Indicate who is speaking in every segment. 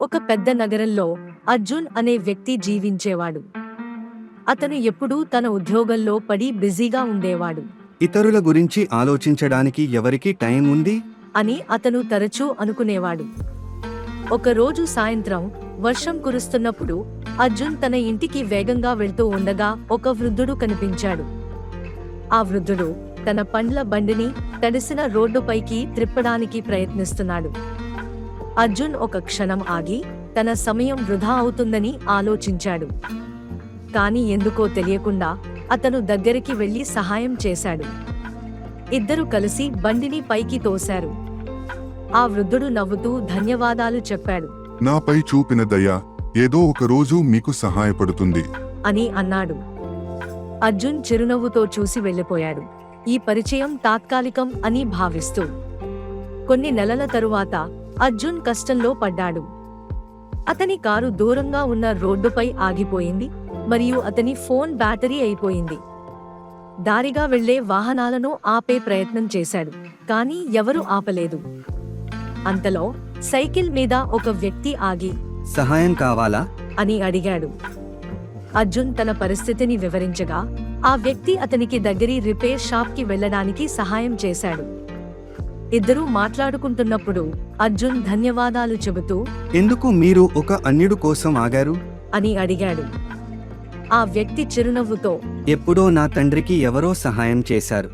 Speaker 1: ఒక పెద్ద నగరంలో అర్జున్ అనే వ్యక్తి జీవించేవాడు. అతను ఎప్పుడూ తన ఉద్యోగంలో పడి బిజీగా ఉండేవాడు.
Speaker 2: ఇతరుల గురించి ఆలోచించడానికి ఎవరికి టైం ఉంది?
Speaker 1: అని అతను తరచూ అనుకునేవాడు. ఒకరోజు సాయంత్రం వర్షం కురుస్తున్నప్పుడు అర్జున్ తన ఇంటికి వేగంగా వెళ్తూ ఉండగా ఒక వృద్ధుడు కనిపించాడు. ఆ వృద్ధుడు తన పండ్ల బండిని తడిసిన రోడ్డుపైకి త్రిప్పడానికి ప్రయత్నిస్తున్నాడు. అర్జున్ ఒక క్షణం ఆగి తన సమయం వృధా అవుతుందని ఆలోచించాడు. కాని ఎందుకో తెలియకుండా అతను దగ్గరికి వెళ్ళి సహాయం చేశాడు. ఇద్దరు కలిసి బండిని పైకి తోశారు. ఆ వృద్ధుడు నవ్వుతూ ధన్యవాదాలు చెప్పాడు.
Speaker 3: నాపై చూపిన దయ ఏదో ఒక రోజు మీకు సహాయపడుతుంది.
Speaker 1: అని అన్నాడు. అర్జున్ చిరునవ్వుతో చూసి వెళ్ళిపోయాడు. ఈ పరిచయం తాత్కాలికం అని భావిస్తూ. కొన్ని నెలల తరువాత అర్జున్ కష్టంలో పడ్డాడు. అతని కారు దూరంగా ఉన్న రోడ్డుపై ఆగిపోయింది మరియు అతని ఫోన్ బ్యాటరీ అయిపోయింది. దారిగా వెళ్ళే వాహనాలను ఆపే ప్రయత్నం చేశాడు కానీ ఎవరూ ఆపలేదు. అంతలో సైకిల్ మీద ఒక వ్యక్తి ఆగి
Speaker 2: సహాయం కావాలా?
Speaker 1: అని అడిగాడు. అర్జున్ తన పరిస్థితిని వివరించగా ఆ వ్యక్తి అతనికి దగ్గరి రిపేర్ షాప్కి వెళ్ళడానికి సహాయం చేశాడు. ఇద్దరూ మాట్లాడుకుంటున్నప్పుడు అర్జున్ ధన్యవాదాలు చెబుతూ
Speaker 2: ఎందుకు మీరు ఒక అన్యుడు కోసం ఆగారు?
Speaker 1: అని అడిగాడు. ఆ వ్యక్తి చిరునవ్వుతో
Speaker 2: ఎప్పుడో నా తండ్రికి ఎవరో సహాయం చేశారు.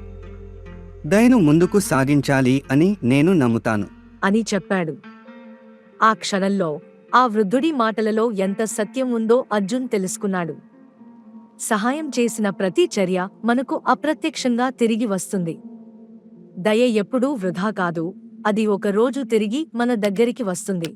Speaker 2: దయను ముందుకు సాగించాలి అని నేను నమ్ముతాను.
Speaker 1: అని చెప్పాడు. ఆ క్షణంలో ఆ వృద్ధుడి మాటలలో ఎంత సత్యం ఉందో అర్జున్ తెలుసుకున్నాడు. సహాయం చేసిన ప్రతి చర్య మనకు అప్రత్యక్షంగా తిరిగి వస్తుంది. దయ ఎప్పుడూ వృధా కాదు. అది ఒక రోజు తిరిగి మన దగ్గరికి వస్తుంది.